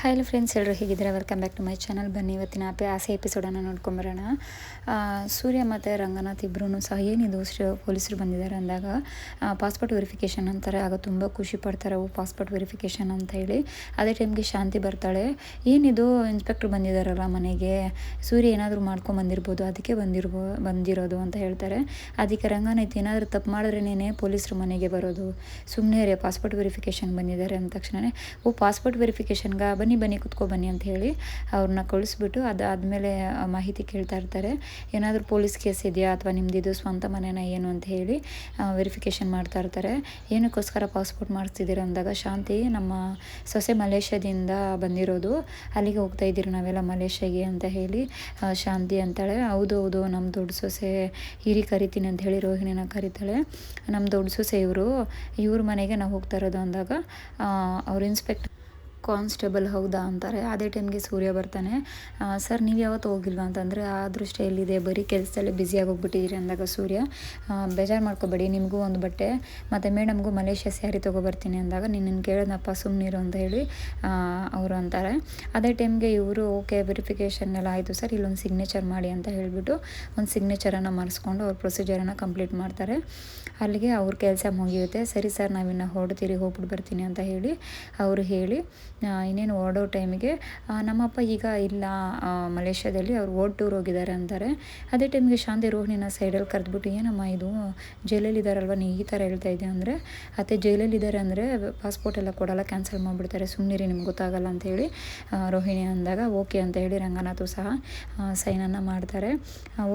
Hello friends ಎಲ್ಲರೂ ಹೇಗಿದ್ದೀರಾ? Welcome back to my channel ಬನ್ನಿ ಇವತ್ತಿನ ಆಪೆ ಆಸೆ ಎಪಿಸೋಡನ್ನು ನೋಡ್ಕೊಂಬರೋಣ. ಸೂರ್ಯ ಮತ್ತು ರಂಗನಾಥ್ ಇಬ್ಬರೂ ಸಹ ಏನಿದು ಪೊಲೀಸರು ಬಂದಿದ್ದಾರೆ ಅಂದಾಗ ಪಾಸ್ಪೋರ್ಟ್ ವೆರಿಫಿಕೇಷನ್ ಅಂತಾರೆ. ಆಗ ತುಂಬ ಖುಷಿ ಪಡ್ತಾರೆ ಓ ಪಾಸ್ಪೋರ್ಟ್ ವೆರಿಫಿಕೇಷನ್ ಅಂತ ಹೇಳಿ. ಅದೇ ಟೈಮ್ಗೆ ಶಾಂತಿ ಬರ್ತಾಳೆ. ಏನಿದು ಇನ್ಸ್ಪೆಕ್ಟ್ರ್ ಬಂದಿದ್ದಾರಲ್ಲ ಮನೆಗೆ. ಸೂರ್ಯ ಏನಾದರೂ ಮಾಡ್ಕೊಂಬಂದಿರ್ಬೋದು ಅದಕ್ಕೆ ಬಂದಿರ್ಬೋ, ಬಂದಿರೋದು ಅಂತ ಹೇಳ್ತಾರೆ. ಅದಕ್ಕೆ ರಂಗನಾಥ್ ಏನಾದರೂ ತಪ್ಪು ಮಾಡಿದ್ರೇನೇ ಪೊಲೀಸರು ಮನೆಗೆ ಬರೋದು. ಸುಮ್ಮನೆ ರೇ ಪಾಸ್ಪೋರ್ಟ್ ವೆರಿಫಿಕೇಷನ್ ಬಂದಿದ್ದಾರೆ ಅಂದ ತಕ್ಷಣವೇ ಓ ಪಾಸ್ಪೋರ್ಟ್ ವೆರಿಫಿಕೇಷನ್ಗೆ ಬನ್ನಿ ಬನ್ನಿ, ಕುತ್ಕೊ ಬನ್ನಿ ಅಂತ ಹೇಳಿ ಅವ್ರನ್ನ ಕಳಿಸ್ಬಿಟ್ಟು ಅದಾದಮೇಲೆ ಮಾಹಿತಿ ಕೇಳ್ತಾ ಇರ್ತಾರೆ. ಏನಾದರೂ ಪೊಲೀಸ್ ಕೇಸ್ ಇದೆಯಾ ಅಥವಾ ನಿಮ್ಮದಿದು ಸ್ವಂತ ಮನೆನ ಏನು ಅಂತ ಹೇಳಿ ವೆರಿಫಿಕೇಷನ್ ಮಾಡ್ತಾ ಇರ್ತಾರೆ. ಏನಕ್ಕೋಸ್ಕರ ಪಾಸ್ಪೋರ್ಟ್ ಮಾಡಿಸ್ತಿದ್ದೀರ ಅಂದಾಗ ಶಾಂತಿ ನಮ್ಮ ಸೊಸೆ ಮಲೇಷ್ಯಾದಿಂದ ಬಂದಿರೋದು. ಅಲ್ಲಿಗೆ ಹೋಗ್ತಾ ಇದ್ದೀರಿ ನಾವೆಲ್ಲ ಮಲೇಷ್ಯಾಗೆ ಅಂತ ಹೇಳಿ ಶಾಂತಿ ಅಂತಾಳೆ. ಹೌದು ಹೌದು ನಮ್ಮ ದೊಡ್ಡ ಸೊಸೆ ಹಿರಿ ಕರಿತೀನಿ ಅಂತ ಹೇಳಿ ರೋಹಿಣಿನ ಕರಿತಾಳೆ. ನಮ್ಮ ದೊಡ್ಡ ಸೊಸೆ ಇವರು ಇವ್ರ ಮನೆಗೆ ನಾವು ಹೋಗ್ತಾ ಇರೋದು ಅಂದಾಗ ಅವ್ರ ಇನ್ಸ್ಪೆಕ್ಟರ್ ಕಾನ್ಸ್ಟೇಬಲ್ ಹೌದಾ ಅಂತಾರೆ. ಅದೇ ಟೈಮ್ಗೆ ಸೂರ್ಯ ಬರ್ತಾನೆ. ಸರ್, ನೀವು ಯಾವತ್ತು ಹೋಗಿಲ್ವಾ? ಅಂತಂದರೆ, ಆ ದೃಷ್ಟಿಯಲ್ಲಿದೆ ಎಲ್ಲಿದೆ? ಬರೀ ಕೆಲಸದಲ್ಲೇ ಬ್ಯುಸಿಯಾಗಿ ಹೋಗ್ಬಿಟ್ಟಿದ್ದೀರಿ ಅಂದಾಗ ಸೂರ್ಯ. ಬೇಜಾರು ಮಾಡ್ಕೋಬೇಡಿ. ನಿಮಗೂ ಒಂದು ಬಟ್ಟೆ. ಮತ್ತು ಮೇಡಮ್ಗೂ ಮಲೇಷ್ಯಾ ಸ್ಯಾರಿ ತೊಗೊಬರ್ತೀನಿ ಅಂದಾಗ ನಿನ್ನನ್ನು ಕೇಳೋದಪ್ಪ ಸುಮ್ಮನಿರು ಅಂತ ಹೇಳಿ ಅವರು ಅಂತಾರೆ. ಅದೇ ಟೈಮ್ಗೆ ಇವರು, ಓಕೆ ವೆರಿಫಿಕೇಷನ್ ಎಲ್ಲ ಆಯಿತು ಸರ್. ಇಲ್ಲೊಂದು ಸಿಗ್ನೇಚರ್ ಮಾಡಿ ಅಂತ ಹೇಳಿಬಿಟ್ಟು ಒಂದು ಸಿಗ್ನೇಚರನ್ನು ಮಾಡಿಸ್ಕೊಂಡು ಅವ್ರ ಪ್ರೊಸೀಜರನ್ನು ಕಂಪ್ಲೀಟ್ ಮಾಡ್ತಾರೆ. ಅಲ್ಲಿಗೆ ಅವ್ರ ಕೆಲಸ ಮುಗಿಯುತ್ತೆ. ಸರಿ ಸರ್, ನಾವಿನ್ನು ಹೊರಡ್ತೀರಿ, ಹೋಗ್ಬಿಟ್ಟು ಬರ್ತೀನಿ ಅಂತ ಹೇಳಿ ಅವರು ಹೇಳಿ ಇನ್ನೇನು ಓಡೋ ಟೈಮಿಗೆ ನಮ್ಮಪ್ಪ ಈಗ ಇಲ್ಲ ಮಲೇಷ್ಯಾದಲ್ಲಿ, ಅವ್ರು ಓಡ್ ಟೂರ್ ಹೋಗಿದ್ದಾರೆ ಅಂತಾರೆ. ಅದೇ ಟೈಮ್ಗೆ ಶಾಂತಿ ರೋಹಿಣಿನ ಸೈಡಲ್ಲಿ ಕರೆದ್ಬಿಟ್ಟು, ಏನಮ್ಮ ಇದು? ಜೈಲಲ್ಲಿ ಇದ್ದಾರಲ್ವ ನೀ ಈ ಥರ ಹೇಳ್ತಾ ಇದ್ದೆ ಅಂದರೆ, ಅತ್ತೆ ಜೈಲಲ್ಲಿ ಇದ್ದಾರೆ ಅಂದರೆ ಪಾಸ್ಪೋರ್ಟ್ ಎಲ್ಲ ಕೊಡಲ್ಲ ಕ್ಯಾನ್ಸಲ್ ಮಾಡಿಬಿಡ್ತಾರೆ. ಸುಮ್ಮನಿರಿ ನಿಮ್ಗೆ ಗೊತ್ತಾಗಲ್ಲ ಅಂತೇಳಿ ರೋಹಿಣಿ ಅಂದಾಗ, ಓಕೆ ಅಂತ ಹೇಳಿ ರಂಗನಾಥು ಸಹ ಸೈನನ್ನು ಮಾಡ್ತಾರೆ.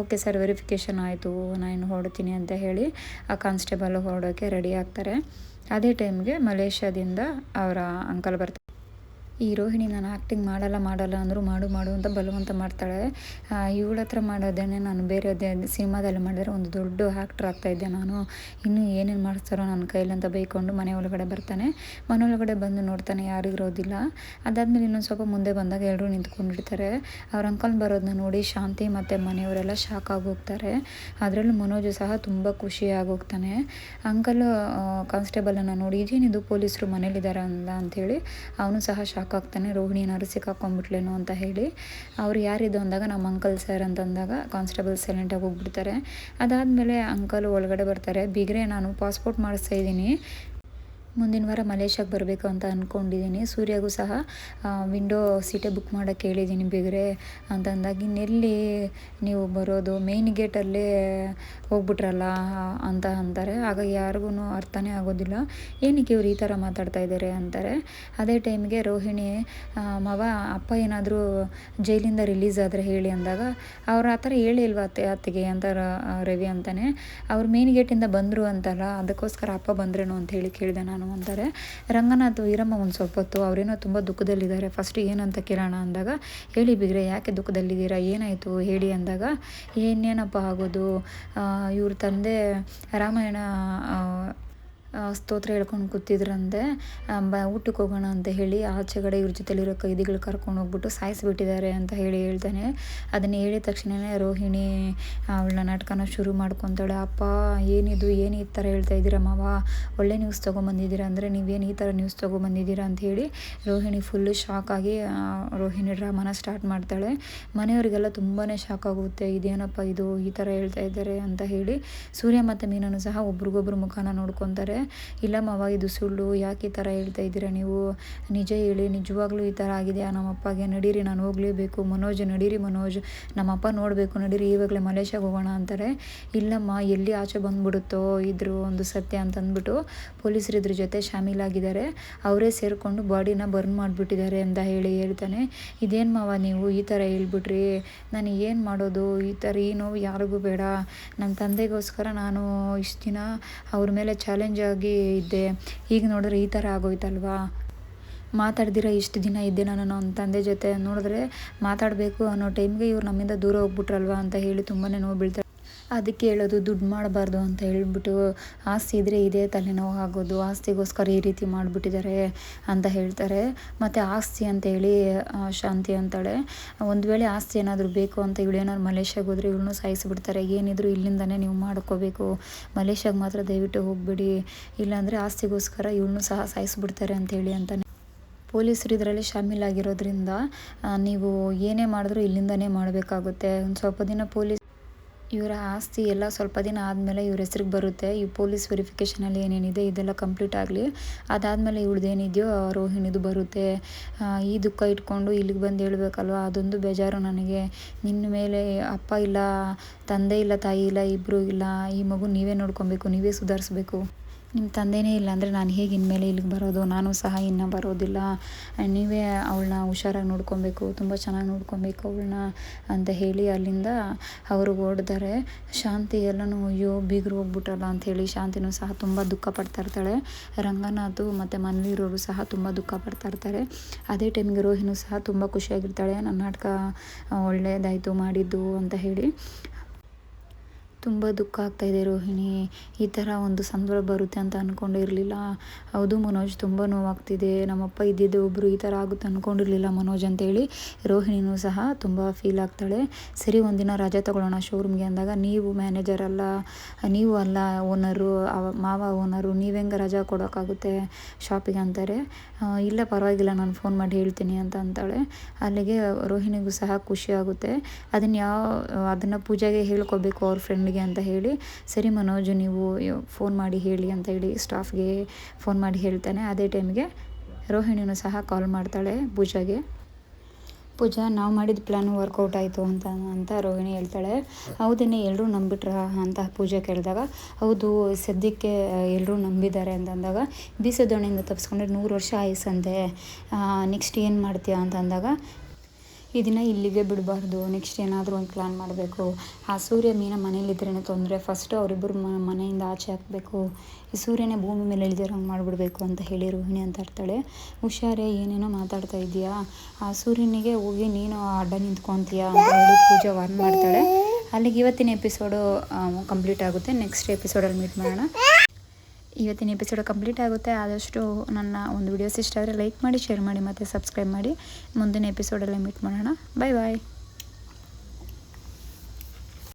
ಓಕೆ ಸರ್ ವೆರಿಫಿಕೇಷನ್ ಆಯಿತು ನಾನು ಹೊರಡ್ತೀನಿ ಅಂತ ಹೇಳಿ, ಆ ಕಾನ್ಸ್ಟೇಬಲ್ ಹೊರಡೋಕ್ಕೆ ರೆಡಿ ಆಗ್ತಾರೆ. ಅದೇ ಟೈಮ್ಗೆ ಮಲೇಷ್ಯಾದಿಂದ ಅವರ ಅಂಕಲ್ ಬರ್ತಾರೆ. ಈ ರೋಹಿಣಿ ನಾನು ಆ್ಯಕ್ಟಿಂಗ್ ಮಾಡಲ್ಲ ಮಾಡಲ್ಲ ಅಂದರೂ ಮಾಡು ಮಾಡು ಅಂತ ಬಲವಂತ ಮಾಡ್ತಾಳೆ. ಇವಳ ಹತ್ರ ಮಾಡೋದೇನೆ ನಾನು ಬೇರೆ ಸಿನಿಮಾದಲ್ಲಿ ಮಾಡಿದ್ರೆ ಒಂದು ದೊಡ್ಡ ಆ್ಯಕ್ಟ್ರ್ ಆಗ್ತಾಯಿದ್ದೆ ನಾನು. ಇನ್ನೂ ಏನೇನು ಮಾಡಿಸ್ತಾರೋ ನನ್ನ ಕೈಲಂತ ಬೈಕೊಂಡು ಮನೆ ಒಳಗಡೆ ಬರ್ತಾನೆ. ಮನೆ ಒಳಗಡೆ ಬಂದು ನೋಡ್ತಾನೆ ಯಾರಿಗಿರೋದಿಲ್ಲ ಅದಾದಮೇಲೆ ಇನ್ನೊಂದು ಸ್ವಲ್ಪ ಮುಂದೆ ಬಂದಾಗ ಎಲ್ಲರೂ ನಿಂತ್ಕೊಂಡಿರ್ತಾರೆ ಅವ್ರ ಅಂಕಲ್ ಬರೋದನ್ನ ನೋಡಿ ಶಾಂತಿ ಮತ್ತು ಮನೆಯವರೆಲ್ಲ ಶಾಕ್ ಆಗೋಗ್ತಾರೆ ಅದರಲ್ಲೂ ಮನೋಜು ಸಹ ತುಂಬ ಖುಷಿಯಾಗೋಗ್ತಾನೆ ಅಂಕಲ್ ಕಾನ್ಸ್ಟೇಬಲನ್ನು ನೋಡಿ, ಇದೇನಿದು ಪೊಲೀಸರು ಮನೇಲಿದ್ದಾರೆ ಅಂತ ಅಂಥೇಳಿ ಅವನು ಸಹ ಶಾಕ್ ಆಗ್ತಾನೆ ರೋಹಿಣಿ ಏನಾದ್ರು ಸಿಕ್ಕಾಕೊಂಡ್ಬಿಟ್ಲೇನೋ ಅಂತ ಹೇಳಿ. ಅವ್ರು ಯಾರಿದ್ದು ಅಂದಾಗ ನಮ್ಮ ಅಂಕಲ್ ಸರ್ ಅಂತಂದಾಗ ಕಾನ್ಸ್ಟೇಬಲ್ ಸೈಲೆಂಟಾಗಿ ಹೋಗ್ಬಿಡ್ತಾರೆ. ಅದಾದಮೇಲೆ ಅಂಕಲ್ ಒಳಗಡೆ ಬರ್ತಾರೆ, ಬಿಗ್ರೆ, ನಾನು ಪಾಸ್ಪೋರ್ಟ್ ಮಾಡಿಸ್ತಾ ಇದ್ದೀನಿ. ಮುಂದಿನ ವಾರ ಮಲೇಷ್ಯಾಗೆ ಬರಬೇಕು ಅಂತ ಅಂದ್ಕೊಂಡಿದ್ದೀನಿ ಸೂರ್ಯಗೂ ಸಹ ವಿಂಡೋ ಸೀಟೇ ಬುಕ್ ಮಾಡೋಕ್ಕೆ ಹೇಳಿದ್ದೀನಿ ಅಂತ ಅಂತಂದಾಗ ಇನ್ನೆಲ್ಲಿ ನೀವು ಬರೋದು? ಮೇಯ್ನ್ ಗೇಟಲ್ಲೇ ಹೋಗ್ಬಿಟ್ರಲ್ಲ ಅಂತ ಅಂತಾರೆ. ಆಗ ಯಾರಿಗೂ ಅರ್ಥನೇ ಆಗೋದಿಲ್ಲ. ಏನಕ್ಕೆ ಇವ್ರು ಈ ಥರ ಮಾತಾಡ್ತಾ ಇದ್ದಾರೆ ಅಂತಾರೆ. ಅದೇ ಟೈಮ್ಗೆ ರೋಹಿಣಿ ಮವ, ಅಪ್ಪ ಏನಾದರೂ ಜೈಲಿಂದ ರಿಲೀಸ್ ಆದರೆ ಹೇಳಿ ಅಂದಾಗ, ಅವ್ರು ಆ ಥರ ಹೇಳಿಲ್ವ ಅತ್ತೆ, ಅತ್ತಿಗೆ ಅಂತ ರವಿ ಅಂತಾನೆ. ಅವ್ರು ಮೇಯ್ನ್ ಗೇಟಿಂದ ಬಂದರು ಅಂತಲ್ಲ, ಅದಕ್ಕೋಸ್ಕರ ಅಪ್ಪ ಬಂದ್ರೇನು ಅಂತ ಹೇಳಿ ಕೇಳಿದೆ ನಾನು. ಅಂತಾರೆ ರಂಗನಾಥ್ ವೀರಮ್ಮ ಒಂದು ಸ್ವಲ್ಪ ಹೊತ್ತು ಅವರೇನೋ ತುಂಬ ದುಃಖದಲ್ಲಿದ್ದಾರೆ ಫಸ್ಟ್ ಏನಂತ ಕೇಳೋಣ ಅಂದಾಗ, ಹೇಳಿ ಬಿಗ್ರೆ ಯಾಕೆ ದುಃಖದಲ್ಲಿದ್ದೀರಾ, ಏನಾಯಿತು ಹೇಳಿ ಅಂದಾಗ ಏನೇನಪ್ಪ ಆಗೋದು? ಇವ್ರ ತಂದೆ ರಾಮಾಯಣ ಸ್ತೋತ್ರ ಹೇಳ್ಕೊಂಡು ಕೂತಿದ್ರಂತೆ ಬ, ಊಟಕ್ಕೆ ಹೋಗೋಣ ಅಂತ ಹೇಳಿ ಆಚೆಗಡೆ ಇವ್ರ ಜೊತೆಲಿರೋ ಕೈದಿಗಳು ಕರ್ಕೊಂಡು ಹೋಗ್ಬಿಟ್ಟು ಸಾಯಿಸಿಬಿಟ್ಟಿದ್ದಾರೆ ಅಂತ ಹೇಳಿ ಹೇಳ್ತಾನೆ. ಅದನ್ನು ಹೇಳಿದ ತಕ್ಷಣವೇ ರೋಹಿಣಿ ಅವಳನ್ನ ನಾಟಕನ ಶುರು ಮಾಡ್ಕೊತಾಳೆ. ಅಪ್ಪ, ಏನಿದು? ಏನು ಈ ಥರ ಹೇಳ್ತಾ ಇದ್ದೀರಾ ಮಾವ? ಒಳ್ಳೆ ನ್ಯೂಸ್ ತೊಗೊಂಬಂದಿದ್ದೀರಾ ಅಂದರೆ ನೀವೇನು ಈ ಥರ ನ್ಯೂಸ್ ತೊಗೊಂಬಂದಿದ್ದೀರಾ? ಅಂತ ಹೇಳಿ ರೋಹಿಣಿ ಫುಲ್ಲು ಶಾಕ್ ಆಗಿ ರೋಹಿಣಿ ಡ್ರಾಮಾನ ಸ್ಟಾರ್ಟ್ ಮಾಡ್ತಾಳೆ. ಮನೆಯವರಿಗೆಲ್ಲ ತುಂಬಾ ಶಾಕ್ ಆಗುತ್ತೆ. ಇದೇನಪ್ಪ ಇದು? ಈ ಥರ ಹೇಳ್ತಾ ಇದ್ದಾರೆ ಅಂತ ಹೇಳಿ ಸೂರ್ಯ ಮತ್ತು ಮೀನನ್ನು ಸಹ ಒಬ್ರಿಗೊಬ್ರು ಮುಖನ ನೋಡ್ಕೊತಾರೆ. ಇಲ್ಲ ಮಾವ, ಇದು ಸುಳ್ಳು. ಯಾಕೆ ಈ ಥರ ಹೇಳ್ತಾ ಇದ್ದೀರಾ ನೀವು? ನಿಜ ಹೇಳಿ, ನಿಜವಾಗ್ಲೂ ಈ ಥರ ಆಗಿದೆಯಾ ನಮ್ಮಪ್ಪಗೆ, ನಡೀರಿ, ನಾನು ಹೋಗಲೇಬೇಕು. ಮನೋಜ್, ನಡೀರಿ ಮನೋಜ್. ನಮ್ಮಪ್ಪ ನೋಡಬೇಕು, ನಡೀರಿ ಇವಾಗಲೇ ಮಲೇಷ್ಯಾಗೆ ಹೋಗೋಣ ಅಂತಾರೆ. ಇಲ್ಲಮ್ಮ, ಎಲ್ಲಿ ಆಚೆ ಬಂದುಬಿಡುತ್ತೋ ಇದ್ರು ಒಂದು ಸತ್ಯ ಅಂತಂದ್ಬಿಟ್ಟು ಪೊಲೀಸರು ಇದ್ರ ಜೊತೆ ಶಾಮೀಲಾಗಿದ್ದಾರೆ. ಅವರೇ ಸೇರಿಕೊಂಡು ಬಾಡಿನ ಬರ್ನ್ ಮಾಡಿಬಿಟ್ಟಿದ್ದಾರೆ ಅಂತ ಹೇಳಿ ಹೇಳ್ತಾನೆ. ಇದೇನು ಮಾವ ನೀವು ಈ ಥರ ಹೇಳ್ಬಿಟ್ರಿ? ನಾನು ಏನು ಮಾಡೋದು? ಈ ಥರ ಈ ನೋವು ಯಾರಿಗೂ ಬೇಡ. ನನ್ನ ತಂದೆಗೋಸ್ಕರ ನಾನು ಇಷ್ಟು ದಿನ ಅವ್ರ ಮೇಲೆ ಚಾಲೆಂಜ್ ಆಗಿ ಇದ್ದೆ. ಈಗ ನೋಡಿದ್ರೆ ಈ ಥರ ಆಗೋಯ್ತಲ್ವಾ? ಮಾತಾಡ್ದಿರ ಇಷ್ಟು ದಿನ ಇದ್ದೆ ನಾನು ನನ್ನ ತಂದೆ ಜೊತೆ. ನೋಡಿದ್ರೆ ಮಾತಾಡಬೇಕು ಅನ್ನೋ ಟೈಮ್ಗೆ ಇವ್ರು ನಮ್ಮಿಂದ ದೂರ ಹೋಗ್ಬಿಟ್ರಲ್ವಾ ಅಂತ ಹೇಳಿ ತುಂಬಾ ನೋವು ಬೀಳ್ತಾರೆ ಅದಕ್ಕೆ ಹೇಳೋದು, ದುಡ್ಡು ಮಾಡಬಾರ್ದು ಅಂತ ಹೇಳ್ಬಿಟ್ಟು ಆಸ್ತಿ ಇದ್ದರೆ ಇದೇ ತಲೆನೋವು ಆಗೋದು, ಆಸ್ತಿಗೋಸ್ಕರ ಈ ರೀತಿ ಮಾಡಿಬಿಟ್ಟಿದ್ದಾರೆ ಅಂತ ಹೇಳ್ತಾರೆ. ಮತ್ತು ಆಸ್ತಿ ಅಂತ ಹೇಳಿ ಶಾಂತಿ ಅಂತಾಳೆ. ಒಂದು ವೇಳೆ ಆಸ್ತಿ ಏನಾದರೂ ಬೇಕು ಅಂತ ಇವಳು ಏನಾದ್ರು ಮಲೇಷ್ಯಾಗೆ ಹೋದರೆ ಇವಳನ್ನೂ ಸಾಯಿಸಿಬಿಡ್ತಾರೆ. ಏನಿದ್ರು ಇಲ್ಲಿಂದನೇ ನೀವು ಮಾಡ್ಕೋಬೇಕು. ಮಲೇಷ್ಯಾಗೆ ಮಾತ್ರ ದಯವಿಟ್ಟು ಹೋಗ್ಬಿಡಿ. ಇಲ್ಲಾಂದರೆ ಆಸ್ತಿಗೋಸ್ಕರ ಇವಳನ್ನೂ ಸಹ ಸಾಯಿಸಿಬಿಡ್ತಾರೆ ಅಂತೇಳಿ ಅಂತಾನೆ. ಪೊಲೀಸರು ಇದರಲ್ಲಿ ಶಾಮೀಲಾಗಿರೋದ್ರಿಂದ ನೀವು ಏನೇ ಮಾಡಿದ್ರೂ ಇಲ್ಲಿಂದನೇ ಮಾಡಬೇಕಾಗುತ್ತೆ. ಒಂದು ಸ್ವಲ್ಪ ದಿನ ಪೊಲೀಸ್ ಇವರ ಆಸ್ತಿ ಎಲ್ಲ ಸ್ವಲ್ಪ ದಿನ ಆದಮೇಲೆ ಇವ್ರ ಹೆಸ್ರಿಗೆ ಬರುತ್ತೆ. ಈ ಪೊಲೀಸ್ ವೆರಿಫಿಕೇಷನಲ್ಲಿ ಏನೇನಿದೆ ಇದೆಲ್ಲ ಕಂಪ್ಲೀಟ್ ಆಗಲಿ. ಅದಾದಮೇಲೆ ಇವಳ್ದೇನಿದೆಯೋ ರೋಹಿಣಿದು ಬರುತ್ತೆ. ಈ ದುಃಖ ಇಟ್ಕೊಂಡು ಇಲ್ಲಿಗೆ ಬಂದು ಹೇಳ್ಬೇಕಲ್ವ? ಅದೊಂದು ಬೇಜಾರು ನನಗೆ. ನಿನ್ನ ಮೇಲೆ ಅಪ್ಪ ಇಲ್ಲ, ತಂದೆ ಇಲ್ಲ, ತಾಯಿ ಇಲ್ಲ ಇಬ್ಬರು ಇಲ್ಲ, ಈ ಮಗು ನೀವೇ ನೋಡ್ಕೊಬೇಕು, ನೀವೇ ಸುಧಾರಿಸ್ಬೇಕು. ನಿಮ್ಮ ತಂದೆಯೇ ಇಲ್ಲ ಅಂದರೆ ನಾನು ಹೇಗೆ ಇನ್ಮೇಲೆ ಇಲ್ಲಿಗೆ ಬರೋದು? ನಾನು ಸಹ ಇನ್ನೂ ಬರೋದಿಲ್ಲ. ನೀವೇ ಅವಳನ್ನ ಹುಷಾರಾಗಿ ನೋಡ್ಕೊಬೇಕು, ತುಂಬ ಚೆನ್ನಾಗಿ ನೋಡ್ಕೊಬೇಕು ಅವಳನ್ನ ಅಂತ ಹೇಳಿ ಅಲ್ಲಿಂದ ಅವರು ಓಡ್ತಾರೆ. ಶಾಂತಿ ಎಲ್ಲನೂ ಅಯ್ಯೋ ಬೀಗರು ಹೋಗ್ಬಿಟ್ರಲ್ಲ ಅಂಥೇಳಿ ಶಾಂತಿನೂ ಸಹ ತುಂಬ ದುಃಖ ಪಡ್ತಾ ಇರ್ತಾಳೆ. ರಂಗನಾಥು ಮತ್ತು ಮನೇಲಿರೋರು ಸಹ ತುಂಬ ದುಃಖ ಪಡ್ತಾ ಇರ್ತಾರೆ. ಅದೇ ಟೈಮ್ಗೆ ರೋಹಿಣಿ ಸಹ ತುಂಬ ಖುಷಿಯಾಗಿರ್ತಾಳೆ. ನನ್ನ ನಾಟಕ ಒಳ್ಳೆಯದಾಯಿತು ಮಾಡಿದ್ದು ಅಂತ ಹೇಳಿ. ತುಂಬ ದುಃಖ ಆಗ್ತಾಯಿದೆ ರೋಹಿಣಿ. ಈ ಥರ ಒಂದು ಸಂದರ್ಭ ಬರುತ್ತೆ ಅಂತ ಅಂದ್ಕೊಂಡಿರಲಿಲ್ಲ ಹೌದು ಮನೋಜ್, ತುಂಬ ನೋವಾಗ್ತಿದೆ. ನಮ್ಮಪ್ಪ ಇದ್ದಿದ್ದು ಒಬ್ಬರು ಈ ಥರ ಆಗುತ್ತೆ ಅಂದ್ಕೊಂಡಿರಲಿಲ್ಲ ಮನೋಜ್ ಅಂತೇಳಿ ರೋಹಿಣಿನೂ ಸಹ ತುಂಬ ಫೀಲ್ ಆಗ್ತಾಳೆ. ಸರಿ, ಒಂದಿನ ರಜೆ ತೊಗೊಳ್ಳೋಣ ಶೋರೂಮ್ಗೆ ಅಂದಾಗ ನೀವು ಮ್ಯಾನೇಜರ್ ಅಲ್ಲ, ನೀವು ಅಲ್ಲ ಓನರು ಮಾವ ಓನರು ನೀವು ಹೆಂಗೆ ರಜಾ ಕೊಡೋಕ್ಕಾಗುತ್ತೆ ಶಾಪಿಗೆ ಅಂತಾರೆ. ಇಲ್ಲ ಪರವಾಗಿಲ್ಲ, ನಾನು ಫೋನ್ ಮಾಡಿ ಹೇಳ್ತೀನಿ ಅಂತ ಅಂತಾಳೆ. ಅಲ್ಲಿಗೆ ರೋಹಿಣಿಗೂ ಸಹ ಖುಷಿ ಆಗುತ್ತೆ. ಅದನ್ನು ಯಾವ, ಅದನ್ನು ಪೂಜೆಗೆ ಹೇಳ್ಕೊಬೇಕು ಅವ್ರ ಅಂತ ಹೇಳಿ, ಸರಿ ಮನೋಜ್, ನೀವು ಫೋನ್ ಮಾಡಿ ಹೇಳಿ ಅಂತ ಹೇಳಿ ಸ್ಟಾಫ್ಗೆ ಫೋನ್ ಮಾಡಿ ಹೇಳ್ತಾನೆ. ಅದೇ ಟೈಮ್ಗೆ ರೋಹಿಣಿನೂ ಸಹ ಕಾಲ್ ಮಾಡ್ತಾಳೆ ಪೂಜಾಗೆ. ಪೂಜಾ, ನಾವು ಮಾಡಿದ ಪ್ಲ್ಯಾನು ವರ್ಕೌಟ್ ಆಯಿತು ಅಂತ ಅಂತ ರೋಹಿಣಿ ಹೇಳ್ತಾಳೆ. ಹೌದೇನೆ ಎಲ್ಲರೂ ನಂಬಿಟ್ರ ಅಂತ ಪೂಜೆ ಕೇಳಿದಾಗ, ಹೌದು, ಸದ್ಯಕ್ಕೆ ಎಲ್ಲರೂ ನಂಬಿದ್ದಾರೆ ಅಂತಂದಾಗ ಬೀಸದೋಣಿಯಿಂದ ತಪ್ಪಿಸ್ಕೊಂಡ್ರೆ ನೂರು ವರ್ಷ ಆಯಸ್ಸಂತೆ ನೆಕ್ಸ್ಟ್ ಏನು ಮಾಡ್ತೀಯ? ಅಂತ ಅಂದಾಗ ಇದನ್ನು ಇಲ್ಲಿಗೆ ಬಿಡಬಾರ್ದು. ನೆಕ್ಸ್ಟ್ ಏನಾದರೂ ಒಂದು ಪ್ಲ್ಯಾನ್ ಮಾಡಬೇಕು. ಆ ಸೂರ್ಯ ಮೀನ ಮನೇಲಿದ್ರೇ ತೊಂದರೆ. ಫಸ್ಟು ಅವರಿಬ್ಬರು ಮನೆಯಿಂದ ಆಚೆ ಹಾಕಬೇಕು ಈ ಸೂರ್ಯನೇ ಭೂಮಿ ಮೇಲೆ ಇಳಿದಿರೋಂಗೆ ಮಾಡಿಬಿಡ್ಬೇಕು ಅಂತ ಹೇಳಿ ರೋಹಿಣಿ ಅಂತ ಇರ್ತಾಳೆ ಹುಷಾರೇ, ಏನೇನೋ ಮಾತಾಡ್ತಾ ಇದೆಯಾ ಆ ಸೂರ್ಯನಿಗೆ ಹೋಗಿ, ನೀನು ಅಡ್ಡ ನಿಂತ್ಕೊತೀಯಾ? ಅಂತ ಹೇಳಿ ಪೂಜೆ ವಾರ್ನ್ ಮಾಡ್ತಾಳೆ. ಅಲ್ಲಿಗೆ ಇವತ್ತಿನ ಎಪಿಸೋಡು ಕಂಪ್ಲೀಟ್ ಆಗುತ್ತೆ. ನೆಕ್ಸ್ಟ್ ಎಪಿಸೋಡಲ್ಲಿ ಮೀಟ್ ಮಾಡೋಣ. ಇವತ್ತಿನ ಎಪಿಸೋಡ್ ಕಂಪ್ಲೀಟ್ ಆಗುತ್ತೆ. ಆದಷ್ಟು ನನ್ನ ಒಂದು ವಿಡಿಯೋಸ್ ಇಷ್ಟ ಆದರೆ ಲೈಕ್ ಮಾಡಿ ಶೇರ್ ಮಾಡಿ ಮತ್ತು ಸಬ್ಸ್ಕ್ರೈಬ್ ಮಾಡಿ. ಮುಂದಿನ ಎಪಿಸೋಡಲ್ಲೇ ಮೀಟ್ ಮಾಡೋಣ. ಬಾಯ್ ಬಾಯ್